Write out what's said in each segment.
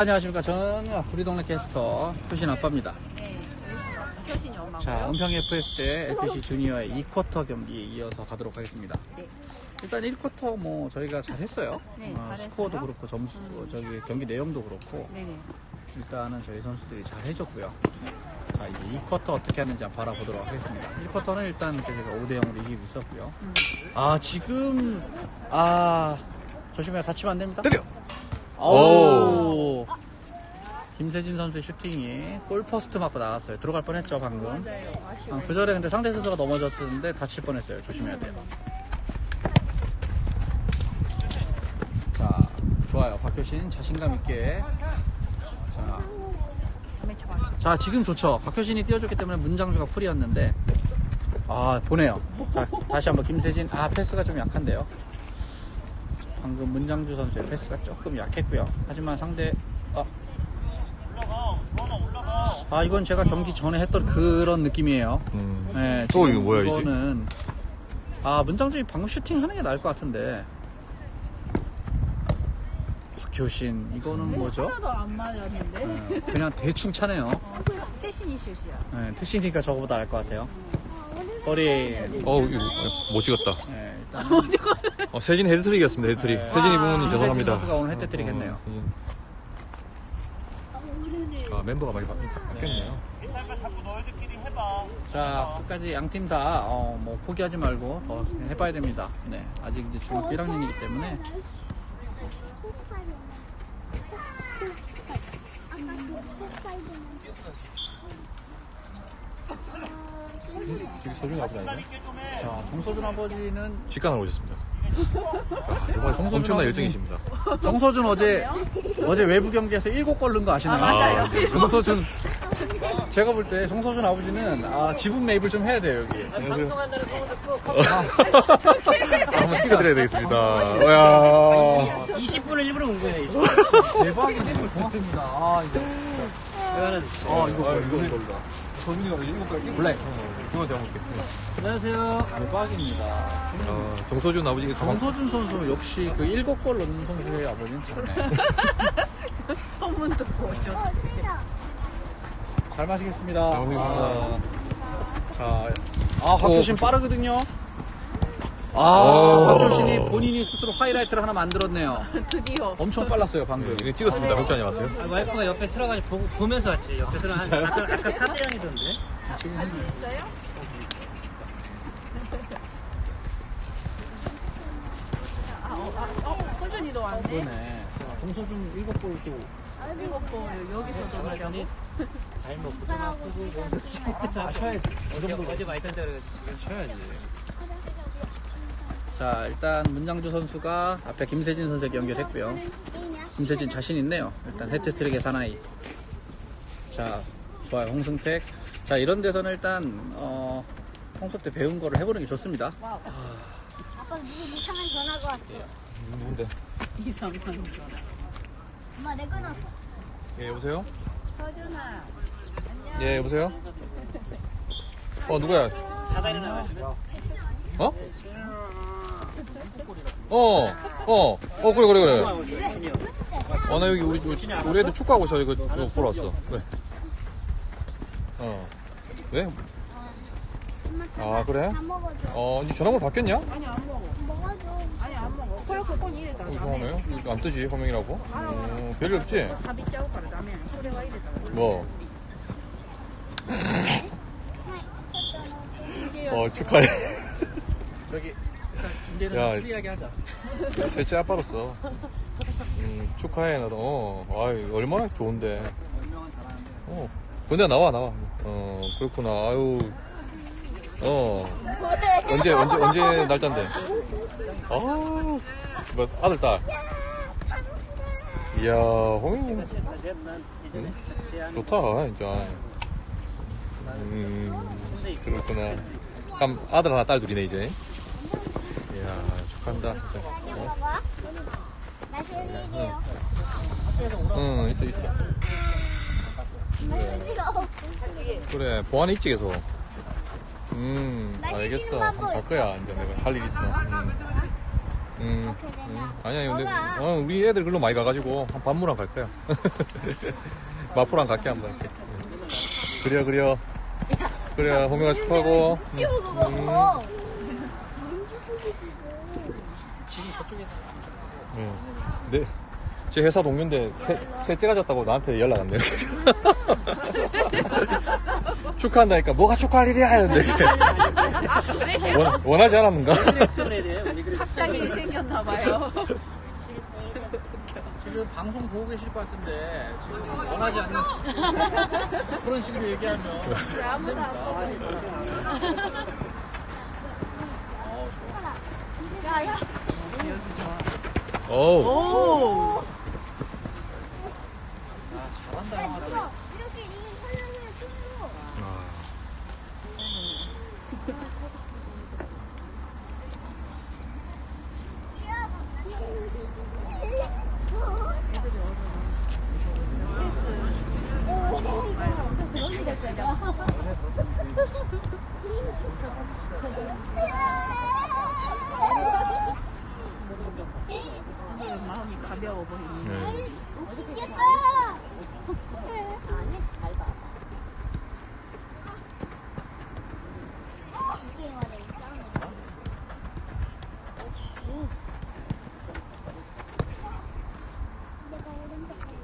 안녕하십니까. 저는 우리 동네 캐스터 효신 아빠입니다. 네, 효신이. 자, 은평 FS 때 SC 주니어의 2쿼터 경기 이어서 가도록 하겠습니다. 네. 일단 1쿼터 뭐 저희가 잘 했어요. 네, 어, 잘했어요. 스코어도 그렇고 점수, 어, 저기 경기 내용도 그렇고 네네. 일단은 저희 선수들이 잘 해줬고요. 자, 이제 2쿼터 어떻게 하는지 한번 바라보도록 하겠습니다. 1쿼터는 일단 그 제가 5대 0으로 이기고 있었고요. 음. 아, 지금, 아, 조심해요. 다치면 안 됩니다. 때려! 오. 김세진 선수의 슈팅이 골퍼스트 맞고 나갔어요. 들어갈 뻔했죠 방금. 아, 그 전에 근데 상대 선수가 넘어졌었는데 다칠 뻔했어요. 조심해야 돼요. 자, 좋아요. 박효신 자신감 있게. 자. 자 지금 좋죠. 박효신이 뛰어줬기 때문에 문장주가 풀이었는데 아 보네요. 자 다시 한번 김세진 아 패스가 좀 약한데요. 방금 문장주 선수의 패스가 조금 약했고요. 하지만 상대 아, 아 이건 제가 경기 전에 했던 그런 느낌이에요. 음. 네, 또 이거 뭐야, 이제? 이거는 아 문장주이 방금 슈팅 하는 게 나을 것 같은데 박효신 이거는 뭐죠? 하나도 안 맞았는데. 네, 그냥 대충 차네요. 어, 태신이 슛이야. 네, 특신이니까 저거보다 알것 같아요. 허리. 어우, 이거 못 찍었다. 네, 일단. 어, 세진 헤드트릭이었습니다, 헤드트릭. 네. 세진이 부모님 김세진 죄송합니다. 선수가 오늘 헤드트릭 했네요. 어, 세진. 아, 멤버가 많이 바- 바뀌었네요. 자, 끝까지 양 팀 다, 어, 뭐, 포기하지 말고, 더 해봐야 됩니다. 네. 아직 이제 중학교 1학년이기 때문에. 저기 서준이 아버지 아니에요? 자, 정서준 아버지는, 직관을 오셨습니다. 아, 정말 엄청난. 열정이십니다. 정서준 어제, 어제 외부 경기에서 7골 넣은 거 아시나요? 아, 맞아요. 아, 네. 정서준, 제가 볼 때 정서준 아버지는, 아, 지분 매입을 좀 해야 돼요, 여기. 방송한다는 소문 듣고 한번 찍어드려야 되겠습니다. 야 20분을 일부러 온 거예요. 대박이네, 고맙습니다. 아, 이제. 이거는 아, 이거, 이거, 이거, 이거. 서준이가 일곱 갈 블랙. 이거 내가 먹게. 안녕하세요. 대박입니다. 아, 정서준 아버지가 가만- 정서준 선수 역시 그 일곱 골 넣는 선수의 아버지는 좋네. 소문 듣고 오죠. 잘 마시겠습니다. 잘 마시겠습니다. 자, 아, 박효신 빠르거든요. 아, 오. 박효신이 본인이 스스로 하이라이트를 하나 만들었네요. 드디어. 엄청 빨랐어요, 방금. 이거 찍었습니다. 걱정하지 마세요. 아, 와이프가 옆에 보고, 보면서 왔지. 옆에 들어가. 아까, 아까 4대 0이던데. 할수 있어요? 아, 어, 아, 어, 소준이도 왔네. 그러네. 정서준 일곱 골도 일곱 번 여기서 넣으려고. 잘 먹고 좀 아프고. 마셔야지. 어 정도 어제 많이 던져 그래가지고. 마셔야지. 자, 일단 문장주 선수가 앞에 김세진 선수에게 연결했고요. 김세진 자신 있네요. 일단 헤트트릭의 사나이. 자, 좋아요. 홍승택. 자, 이런 데서는 일단, 어, 평소 때 배운 거를 해보는 게 좋습니다. 아빠 누구 이상한 전화가 왔어. 누군데? 이상한 거. 엄마 내 끊었어. 예, 여보세요? 서준아. 예, 여보세요? 어, 누구야? 자다 일어나가지고. 어? 어, 어, 어, 그래, 그래, 그래. 어, 나 여기 우리, 우리, 우리 애들 축구하고 있어. 이거, 이거 보러 왔어. 그래. 어. 왜? 아, 그래? 다 먹어줘. 어, 니 전화번호 바뀌었냐? 어, 아니, 안 먹어. 먹어줘. 아니, 안 먹어. 그렇게 꼭 이랬다. 이상하네. 이거 안 뜨지, 호명이라고? 어, 별일 없지? 사비 짜고 가라, 라면. 그래가 이랬다. 뭐? 어, 축하해. 저기, 준재는 야, 프리하게 하자. 셋째 아빠로서. 음, 축하해, 나도. 어, 아유, 얼마나 좋은데. 잘하는데. 어. 근데 나와, 나와. 어, 그렇구나. 아유. 어. 언제, 언제, 언제 날짜인데? 아, 뭐, 아들, 딸. 이야, 홍이 제안 좋다, 진짜. 음, 그렇구나. 그럼 아들 하나, 딸 둘이네, 이제. 이야, 축하한다. 어? 마실게요. 응, 있어, 있어. 마실게요. 그래, 보안에 있지, 계속. 음, 맛있는 알겠어. 갈 거야, 이제 내가 할 일 있어. 음. 음, 음. 아니야, 근데? 어, 우리 애들 글로 많이 가가지고, 한 반무랑 갈 거야. 마포랑 갈게, 한번 이렇게. 음. 그려, 그려. 그래, 호명아 축하하고. 음. 네. 제 회사 동료인데, 세, 셋째가 졌다고 나한테 연락 왔네요. 축하한다니까, 뭐가 축하할 일이야! 이랬는데. 원, 원하지 않았는가? 갑자기 생겼나 봐요. 지금 방송 보고 계실 것 같은데 지금 원하지 않는 그런 식으로 얘기하면 안 됩니다. 어, 좋아. 야, 야. 어우. 오. 아, 잘한다 형아들. 이렇게 이 컬러를 쓰고. 마음이 가벼워 보이네. 네. 맛있겠다. 이게 말해, 있잖아. 내가 오른쪽 갈래.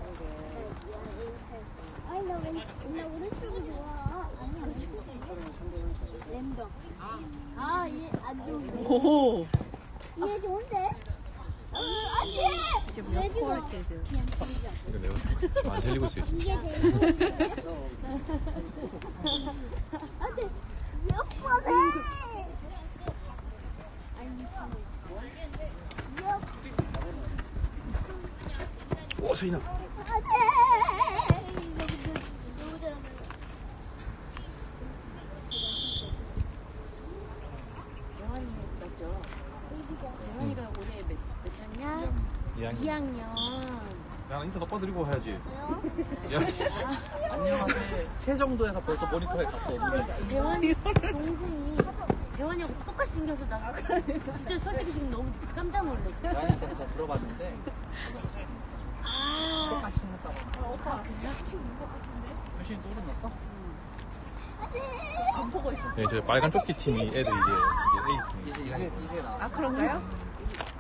아니, 나 왼, 나 오른쪽이 좋아. 아니, 오른쪽. 랜덤. 아, 얘안 좋은데. 오. 얘 좋은데? 어, 안 돼! 지금 얘 몇 지금 콜째죠? 그냥 진짜. 이거 내 가 좀안 살리고 있어요. 이게 제일 좋은데? 안 돼! 예뻐네! 아니, 오, 수인아. 안 돼! 너무 잘한다. 영환이 맞죠? 영환이가 올해 몇, 몇 학년? 2학년. 2학년. 야, 인사 똑바로 드리고 해야지. 왜요? 야, 씨. 안녕하세요. 세 정도에서 벌써 모니터에 갔어. 눈이. 대환이 동생이 대환이하고 똑같이 생겨서 나 진짜 솔직히 지금 너무 깜짝 놀랐어. 대한이한테 제가 물어봤는데 아, 똑같이 생겼다고. 오빠 열심히 또 오른 났어? 안 보고 있어. 네, 저 빨간 조끼 팀이 애들 이제, 이제 이제 이제 이제 나왔어. 아 그런가요?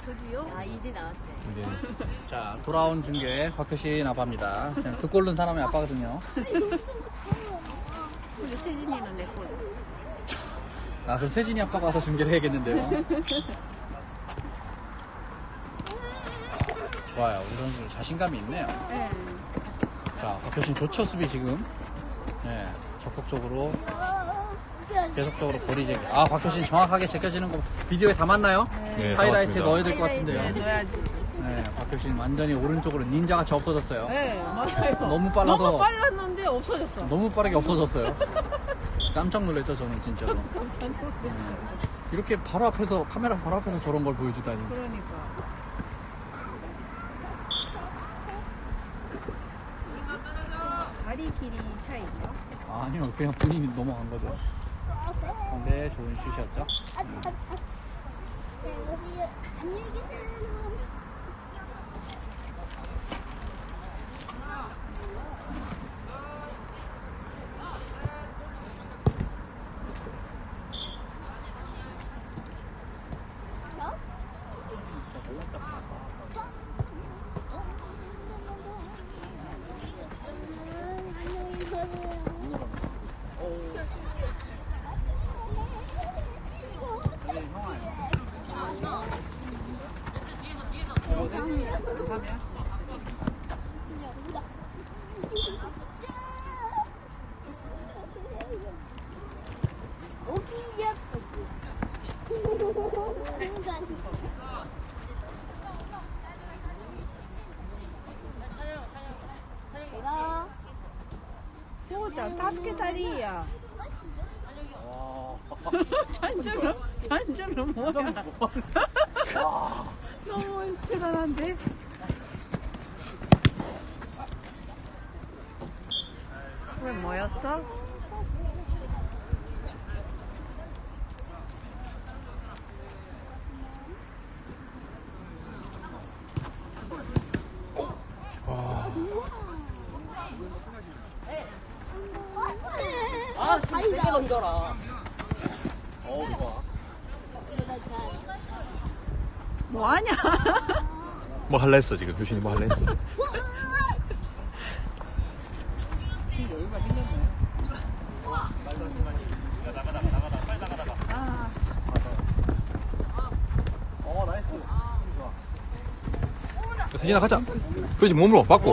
저도요? 아 이제 나왔대. 이제 자 돌아온 중계 박효신 아빠입니다. 그냥 듣고 옳은 사람의 아빠거든요. 근데 세진이는 내 꼴. 아 그럼 세진이 아빠가 와서 중계를 해야겠는데요. 좋아요. 우리 선수 자신감이 있네요. 네. 자 박효신 좋죠 수비 지금. 네 적극적으로 계속적으로 거리 제기. 아 박효신 정확하게 제껴지는 거 비디오에 담았나요? 네, 하이라이트에. 넣어야 될 것 같은데요. 네, 넣어야지. 네 박효신 완전히 오른쪽으로 닌자 같이 없어졌어요. 네, 맞아요. 너무 빨라서- 너무 빨랐는데 없어졌어. 너무 빠르게 없어졌어요. 깜짝 놀랐죠 저는 진짜로. 깜짝 놀랐어. 이렇게 바로 앞에서 카메라 바로 앞에서 저런 걸 보여주다니. 그러니까. 다리 길이 차이인가? 아니요 그냥 본인이 넘어간 거죠. 근데 좋은 슛이었죠. 안녕히 계세요. ちゃん、助けたりや。 넓게 던져라. 어 좋아. 뭐 하냐? 뭐 할라 했어 지금 효신이 뭐 할라 했어 팀 여유가 생겼네. 말도 안 되는. 아, 어 나이스. 좋아. 세진아 가자 그렇지 몸으로 받고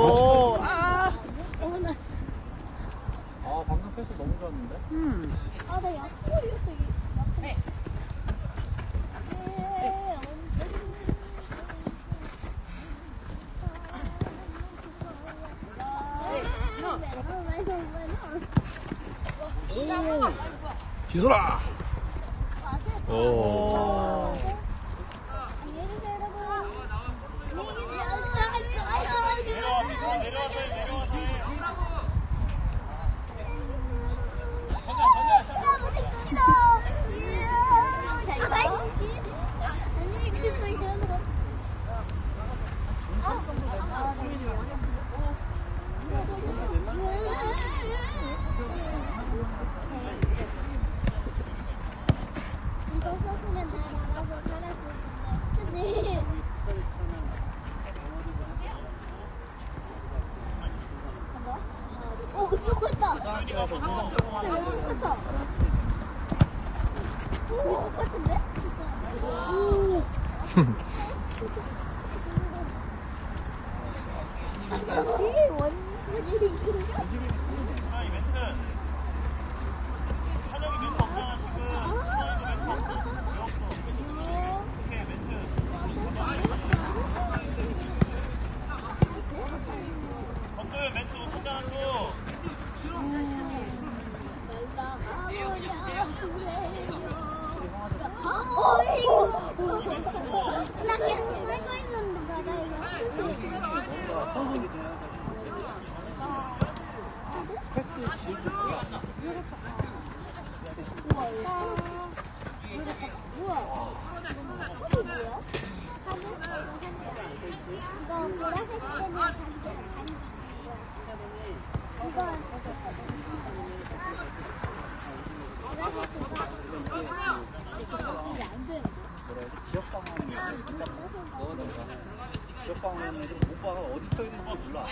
못 봐가 어디 써 있는지 몰라.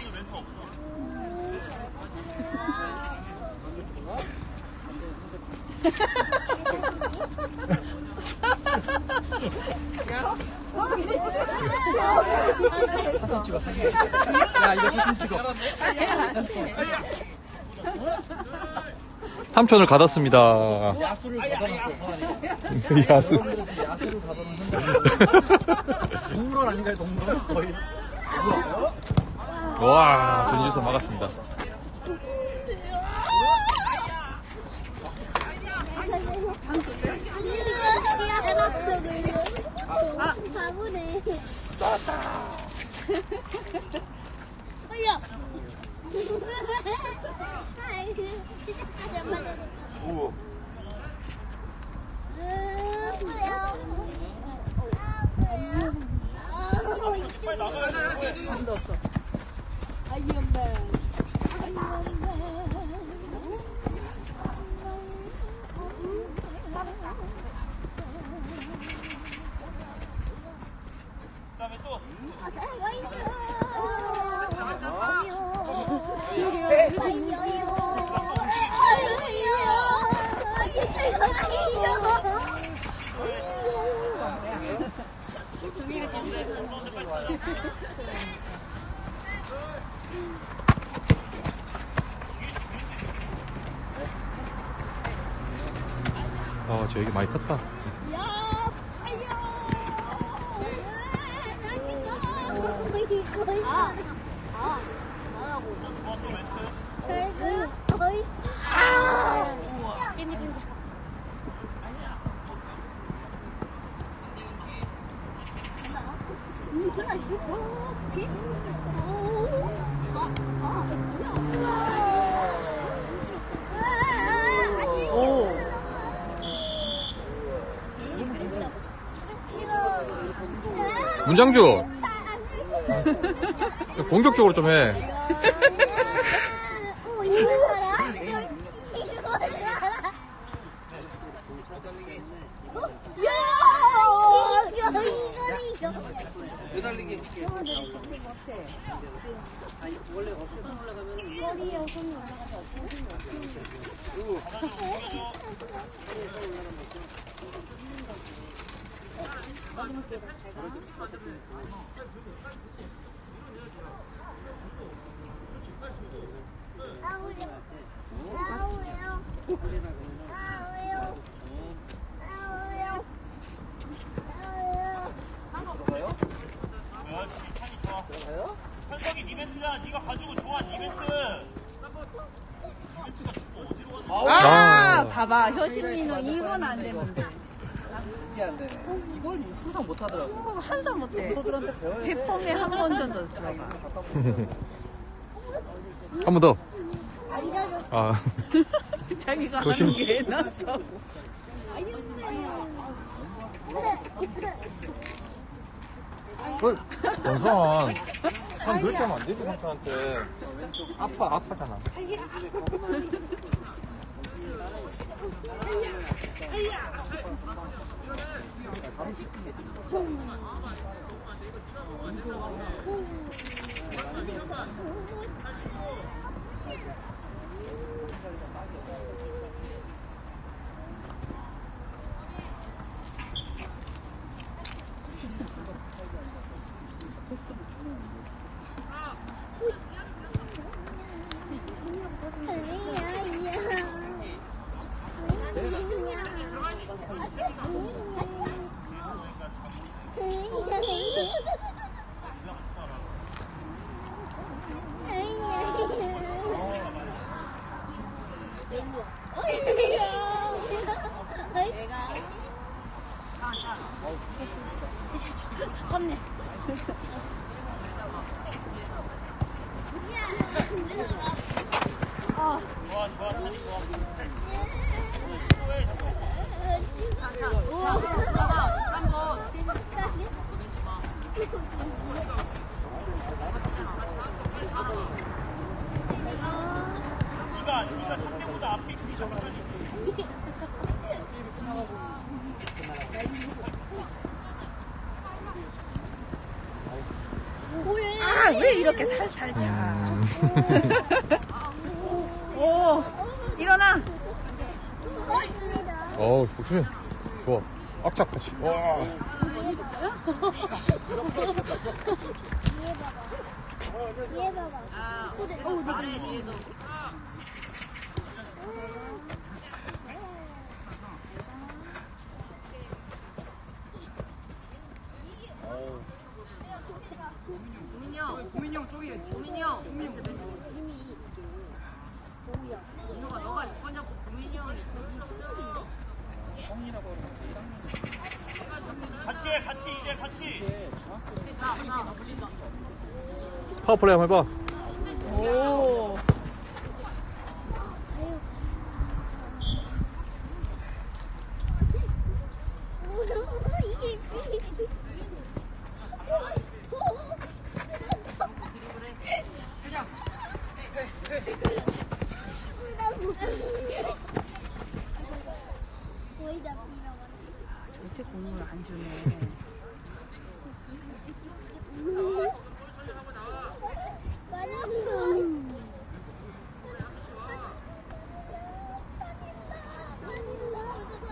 사진 찍어 사진. 야 이거 사진 찍어. 삼촌을 가뒀습니다 야수를 받아놨어 서한이. 야수 야수를 현장. 동물원 아닌가요 동물원? 거의. 와 전지선 막았습니다 아, 바보네. 어야. 아이, 시작하지 안 맞아. 오. 한도 없어. 아이언맨. 아저 얘기 많이 탔다 아, 아, 나 라고. 결국 거의 아. 음, 전화 이거 비? 오, 문장주 좀 공격적으로 좀 해 오, 이거 알아? 이거 알아? 허리에 손이 올라가서 어떻게 아우요. 아우요. 아우요. 아우요. 아우요. 현석이 니 멘트야. 네가 가지고 좋아. 니 멘트. 아, 봐봐. 효신이는 이건 안 되는데. 이게 안 되네. 이걸 항상 못 하더라고. 어, 한참 못해. 친구들한테 배워야 돼. 대폼에 한 번 정도 들어가. 한 번 더. 아, 자기가 효신 하는 씨. 게 낫다고. 원선. 한 그렇게 하면 안 되지, 삼촌한테. 아파, 아파잖아. 네가 네가 상대보다 앞에 있으니 저거는 아, 왜 이렇게 살살 차? 오, 일어나. 어우, 복수님. 좋아. 악착 같이. 와. 얘 봐봐. 친구들. 어, 내가 같이 해. 같이 이제 같이. 파워 플레이 한번 해봐. 오.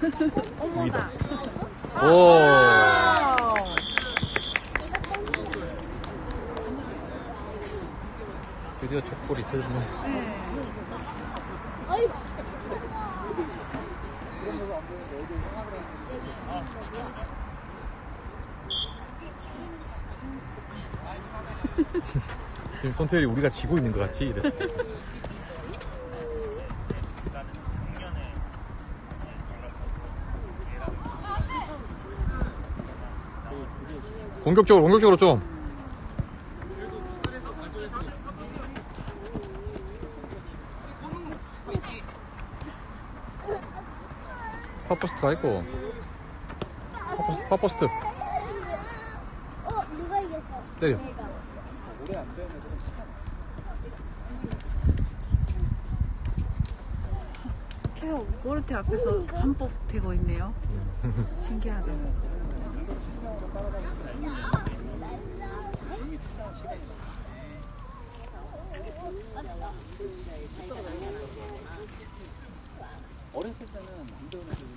위다. 오. 드디어 첫 골이 터졌네. 아이고. 지금 손태열이 우리가 지고 있는 것 같지? 이랬어. 공격적으로, 공격적으로 좀. 파포스트 가 있고. 파포스트, 파포스트. 어, 누가 이겼어? 때려. 케어 모르테 앞에서 반복 되고 있네요. 신기하다. 어렸을 때는 안 배우는 애들이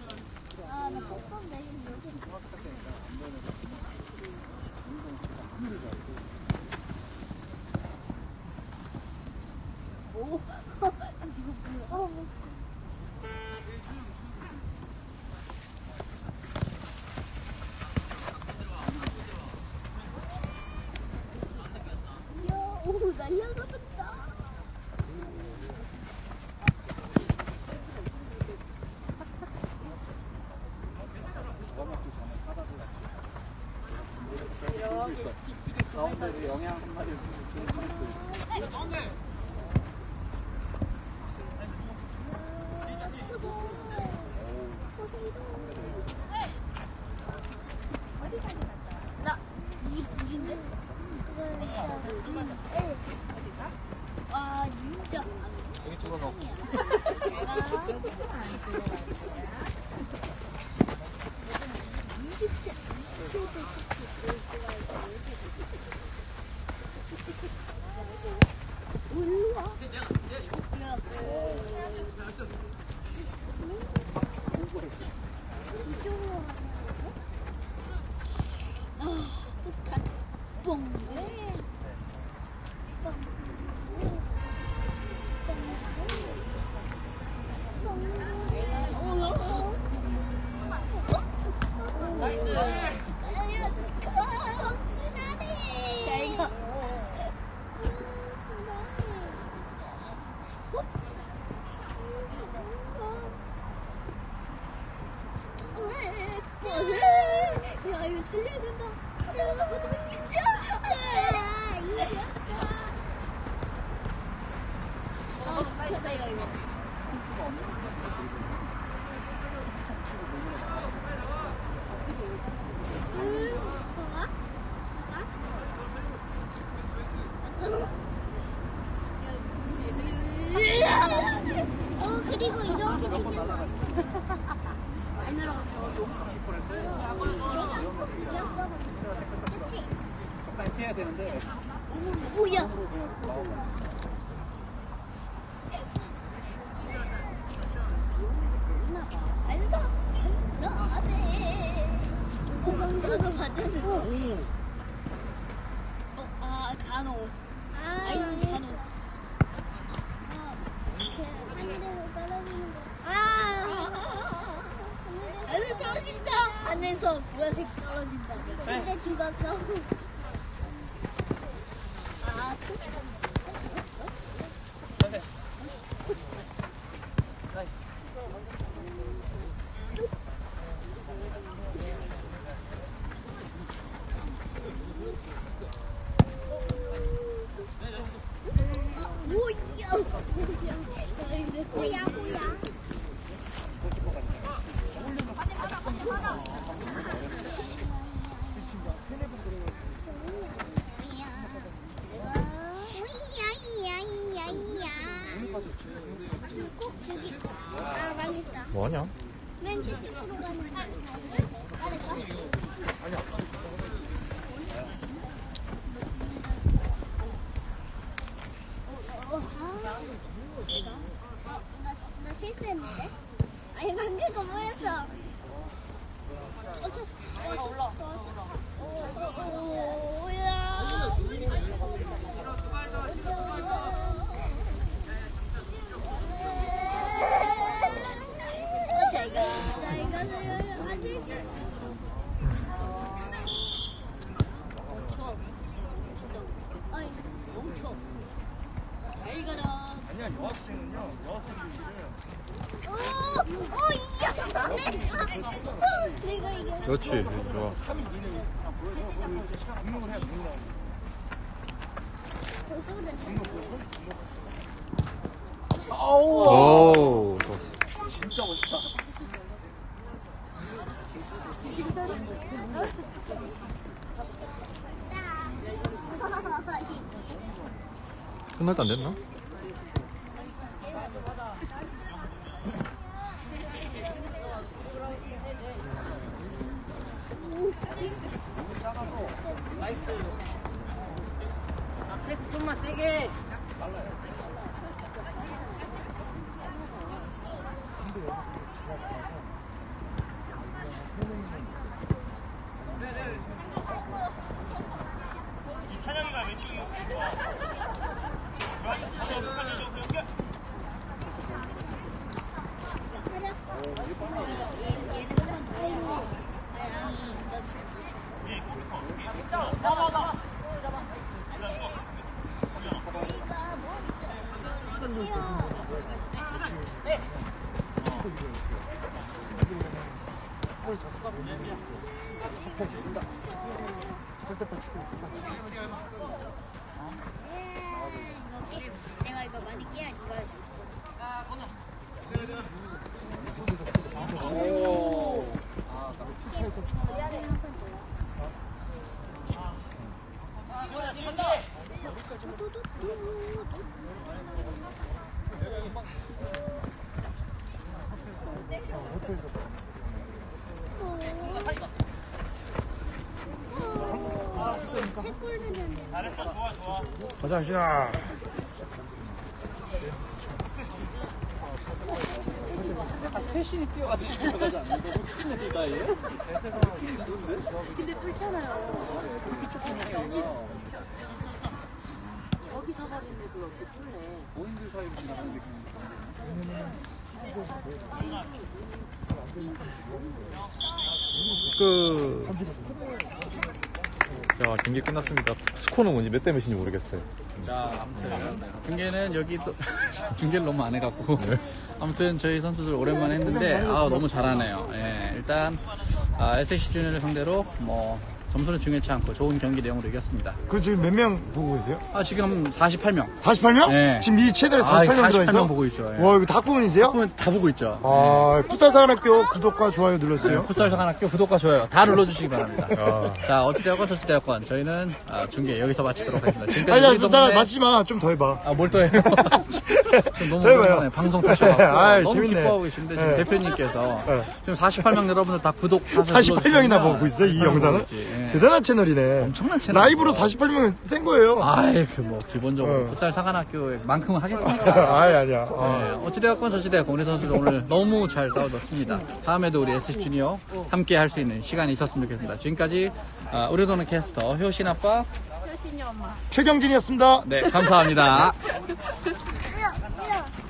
아, 나 뽀뽀 내신데. 오, 이거 뭐야? 어. 야, 오, 날려갔다. 가운데서 영양 한 마리 주는 있어요. Yeah. 그치? 적당히 피해야 되는데 뭐야? 안서 안서 네. 도망가서 받는 어, 아 다노스 아이언 다노스 하늘에서 떨어지는 거. 아! 하늘에서 떨어진다. 하늘에서 보라색 떨어진다. 근데 죽었어. 아, 뭐야? 뭐야? 뭐야? 꼭 저기. 아, 망했다. 뭐하냐? 맨 끝으로 가는 거. 잘했어? 어, 어, 아. 어, 나, 나 실수했는데? 아니, 방금 거 뭐였어? 어서, 어서, 올라. 어, 어, 어, 야. 오, 오, 이겼네. 내가 이겼어. 그렇지. 좋아. 오, 좋았어. 끝날 때 안 됐나? 가자? 너무 큰 나이에? 근데 뚫잖아요. 여기 사이로 지나가는 느낌. 끝. 자, 경기 끝났습니다. 스코어는 뭔지 몇 대 몇인지 모르겠어요. 자, 아무튼 중계는 여기 또 중계를 너무 안 해갖고 아무튼 저희 선수들 오랜만에 했는데 아 너무 잘하네요. 예, 일단 아, SC 주니어를 상대로 뭐 점수는 중요치 않고 좋은 경기 내용으로 이겼습니다. 그 지금 몇 명 보고 계세요? 아 지금 48명. 48명? 네. 지금 이 최대로 아, 48명 들어있어? 48명 보고 있죠. 예. 와 이거 다 꾸문이세요? 그러면 다 보고 있죠. 아 풋살사관학교 구독과 좋아요 눌렀어요? 풋살 사관학교 구독과 좋아요 다 눌러주시기 바랍니다. 자 어찌되었건 저찌되었건 저희는 아, 중계 여기서 마치도록 하겠습니다. 지금까지 아니 야 우리 진짜 동네- 맞지 마. 좀 더 해봐. 아, 뭘또 해요? 너무 더 해봐요. 오랜만에 방송 타셔가지고 아이, 너무 재밌네. 기뻐하고 계신데 지금 네. 대표님께서 네. 지금 48명 여러분들 다 구독 다서 48명이나 보고 있어 이 영상을? 예. 대단한 채널이네. 엄청난 채널. 라이브로 48명은 센 거예요. 아이 그뭐 기본적으로 어. 풋살 사관학교만큼은 하겠습니까? 아이 아니야. 네, 어. 어찌되었건 저찌되었건 우리 선수들 오늘 너무 잘 싸워줬습니다. 다음에도 우리 SC 주니어 함께 할 수 있는 시간이 있었으면 좋겠습니다. 지금까지 아, 우리 도는 캐스터 효신 아빠 최경진이었습니다. 네 감사합니다.